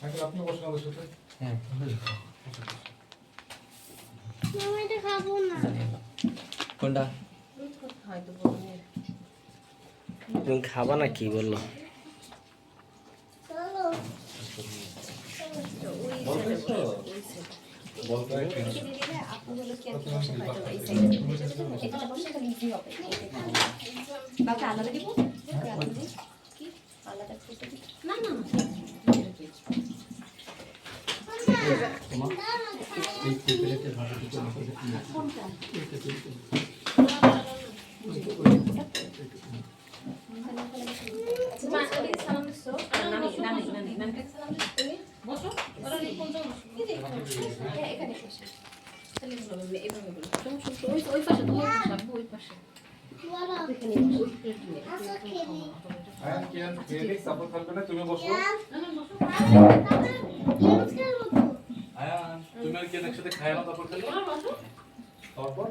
Cycle আপনি বসুন আমাদের সাথে। হ্যাঁ খাব না। কোনটা? তুমি খাবা না কি বলল? বাবা আলাদা দিব? হ্যাঁ। ওই পাশে তুমি ওই তুমি বসো গিয়ে একসাথে খাই দাওয়া তারপর তারপর